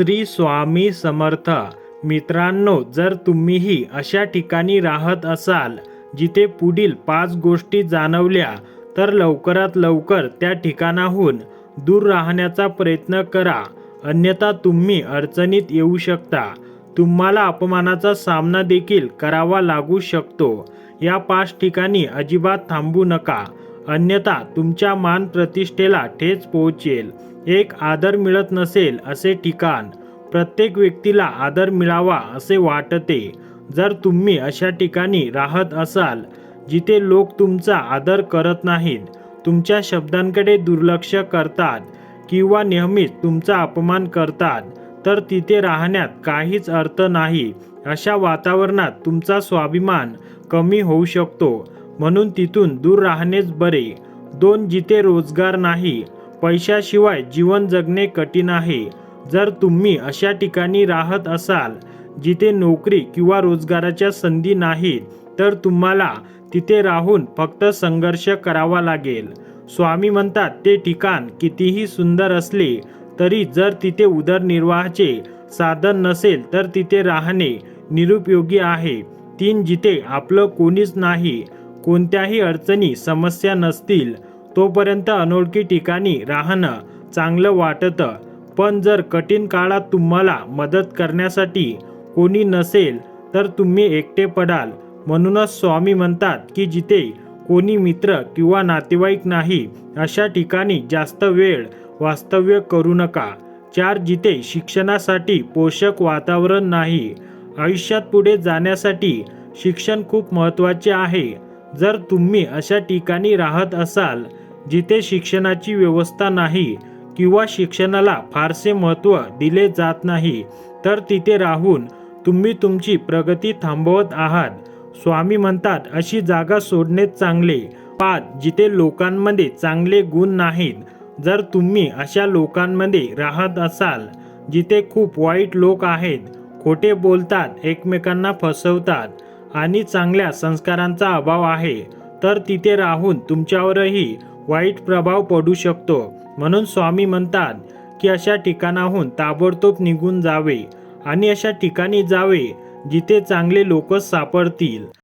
श्री स्वामी समर्थ. मित्रांनो जर तुम्हीही अशा ठिकाणी राहत असाल जिथे पुढील पाच गोष्टी जाणवल्या तर लवकरात लवकर त्या ठिकाणाहून दूर राहण्याचा प्रयत्न करा. अन्यथा तुम्ही अडचणीत येऊ शकता. तुम्हाला अपमानाचा सामना देखील करावा लागू शकतो. या पाच ठिकाणी अजिबात थांबू नका. अन्यथा तुमच्या मान प्रतिष्ठेला ठेच पोहोचेल. एक आदर मिळत नसेल असे ठिकाण. प्रत्येक व्यक्तीला आदर मिळावा असे वाटते. जर तुम्ही अशा ठिकाणी राहत असाल जिथे लोक तुमचा आदर करत नाहीत तुमच्या शब्दांकडे दुर्लक्ष करतात किंवा नेहमीच तुमचा अपमान करतात तर तिथे राहण्यात काहीच अर्थ नाही. अशा वातावरणात तुमचा स्वाभिमान कमी होऊ शकतो. म्हणून तिथून दूर राहणेच बरे. दोन जिथे रोजगार नाही पैशाशिवाय जीवन जगणे कठीण आहे. जर तुम्ही अशा ठिकाणी राहत असाल जिथे नोकरी किंवा रोजगाराच्या संधी नाहीत तर तुम्हाला तिथे राहून फक्त संघर्ष करावा लागेल. स्वामी म्हणतात ते ठिकाण कितीही सुंदर असले तरी जर तिथे उदरनिर्वाहाचे साधन नसेल तर तिथे राहणे निरुपयोगी आहे. तीन जिथे आपलं कोणीच नाही कोणत्याही अडचणी समस्या नसतील तोपर्यंत अनोळखी ठिकाणी राहणं चांगलं वाटतं. पण जर कठीण काळात तुम्हाला मदत करण्यासाठी कोणी नसेल तर तुम्ही एकटे पडाल. म्हणूनच स्वामी म्हणतात की जिथे कोणी मित्र किंवा नातेवाईक नाही अशा ठिकाणी जास्त वेळ वास्तव्य करू नका. चार जिथे शिक्षणासाठी पोषक वातावरण नाही आयुष्यात पुढे जाण्यासाठी शिक्षण खूप महत्त्वाचे आहे. जर तुम्ही अशा ठिकाणी राहत असाल जिथे शिक्षणाची व्यवस्था नाही किंवा शिक्षणाला फारसे महत्त्व दिले जात नाही तर तिथे राहून तुम्ही तुमची प्रगती थांबवत आहात. स्वामी म्हणतात अशी जागा सोडणेच चांगले पाच जिथे लोकांमध्ये चांगले गुण नाहीत. जर तुम्ही अशा लोकांमध्ये राहत असाल जिथे खूप वाईट लोक आहेत खोटे बोलतात एकमेकांना फसवतात आणि चांगल्या संस्कारांचा अभाव आहे तर तिथे राहून तुमच्यावरही वाईट प्रभाव पडू शकतो. म्हणून स्वामी म्हणतात की अशा ठिकाणाहून ताबडतोब निघून जावे आणि अशा ठिकाणी जावे जिथे चांगले लोक सापडतील.